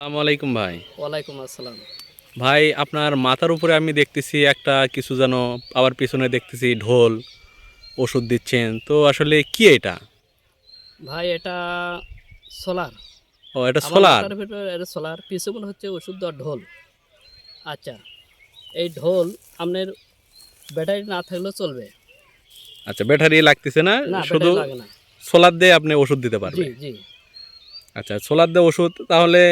আসসালামু আলাইকুম ভাই। ওয়ালাইকুম আসসালাম। ভাই আপনার মাথার উপরে আমি দেখতেছি একটা কিছু যেন আবার পিছনে দেখতেছি ঢোল ওষুধ দিচ্ছেন। তো আসলে কি এটা? ভাই এটা সোলার। ও এটা সোলার? এটা সোলার। পিছনে হচ্ছে ওষুধ দেওয়ার ঢোল। আচ্ছা এই ঢোল আপনার ব্যাটারি না থাকলেও চলবে। আচ্ছা ব্যাটারি লাগতেছে না শুধু সোলার দিয়ে আপনি ওষুধ দিতে জি পারবেন জি। আচ্ছা সোলার দিয়ে ওষুধ তাহলে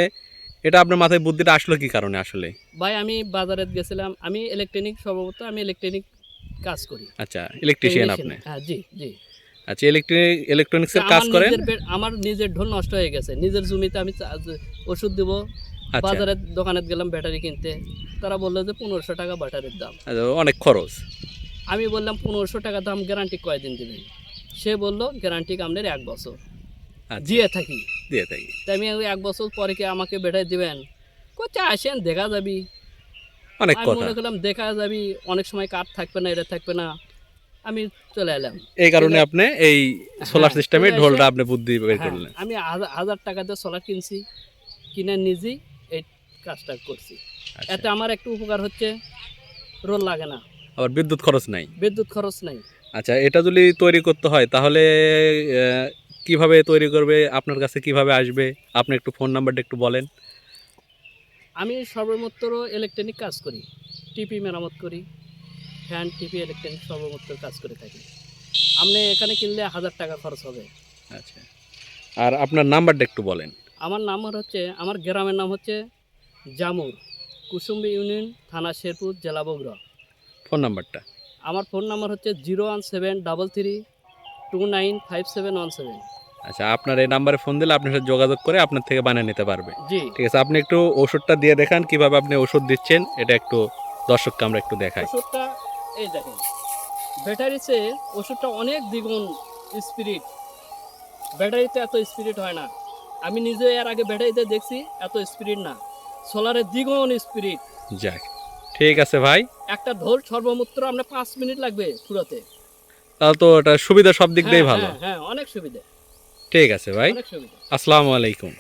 এটা আপনার মাথায় বুদ্ধিটা আসলো কি কারণে আসলে? ভাই আমি বাজারে গেছিলাম আমি ইলেকট্রনিক সর্বপ্রথম আমি ইলেকট্রনিক কাজ করি। আচ্ছা ইলেকট্রিশিয়ান আপনি? হ্যাঁ জি জি। আচ্ছা ইলেকট্রিক ইলেকট্রনিক্সের কাজ করেন? আমার নিজের ঢোল নষ্ট হয়ে গেছে। নিজের জমিতে আমি ওষুধ দিব। আচ্ছা। বাজারের দোকানে গেলাম ব্যাটারি কিনতে। তারা বলল যে পনেরোশো টাকা ব্যাটারির দাম। আচ্ছা, অনেক খরচ। আমি বললাম পনেরোশো টাকা দাম গ্যারান্টি কয়দিন দেবেন? সে বলল গ্যারান্টি আপনার এক বছর। আচ্ছা। দিয়ে থাকি। দিয়ে থাকি তাই আমি এক বছর পরে কি আমাকে বেটাই দিবেন? কোচা আসেন দেখা যাবি। অনেক কথা। মনে করলাম দেখা যাবি অনেক সময় কাঠ থাকবে না এটা থাকবে না। আমি চলে এলাম। এই কারণে আপনি এই সোলার হ্যাঁ, সিস্টেমে ঢোলটা আপনি বুদ্ধি বের হ্যাঁ, করলেন। আমি হাজার টাকা দিয়ে সোলার কিনছি কিনে নিজেই এই কাজটা করছি। আচ্ছা। এতে আমার একটু উপকার হচ্ছে রোল লাগে না। আবার বিদ্যুৎ খরচ নাই। বিদ্যুৎ খরচ নাই। আচ্ছা এটা যদি তৈরি করতে হয় তাহলে কীভাবে তৈরি করবে আপনার কাছে কীভাবে আসবে? আপনি একটু ফোন নাম্বারটা একটু বলেন। আমি সর্বমাত্র ইলেকট্রনিক কাজ করি টিপি মেরামত করি ফ্যান টিপি ইলেকট্রনিক সর্বমাত্র কাজ করে থাকি। আপনি এখানে কিনলে হাজার টাকা খরচ হবে। আচ্ছা। আর আপনার নাম্বারটা একটু বলেন। আমার নাম্বার হচ্ছে আমার গ্রামের নাম হচ্ছে জামুর কুসুম্বি ইউনিয়ন থানা শেরপুর জেলা বগুড়া। ফোন নাম্বারটা আমার ফোন নাম্বার হচ্ছে zero one seven double three two nine five seven one seven আচ্ছা আপনার এই নাম্বারে ফোন দিলে আপনার সাথে যোগাযোগ করে আপনার থেকে বানিয়ে নিতে পারবে। জি। ঠিক আছে আপনি একটু ওষুধটা দিয়ে দেখান কীভাবে আপনি ওষুধ দিচ্ছেন এটা একটু দর্শককে আমরা একটু দেখাই। ওষুধটা এই দেখেন ব্যাটারিতে ওষুধটা অনেক দ্বিগুণ স্পিরিট ব্যাটারিতে এত স্পিরিট হয় না। আমি নিজে এর আগে ব্যাটারিতে দেখছি এত স্পিরিট না। সোলারের দ্বিগুণ স্পিরিট যাক ঠিক আছে ভাই। একটা ঢোল সর্বমাত্র আপনার পাঁচ মিনিট লাগবে পুরোতে। তাহলে তো এটা সুবিধা সব দিক দিয়েই হ্যাঁ, ভালো। হ্যাঁ, হ্যাঁ অনেক সুবিধা। ঠিক আছে ভাই। অনেক সুবিধা। আসসালামু আলাইকুম।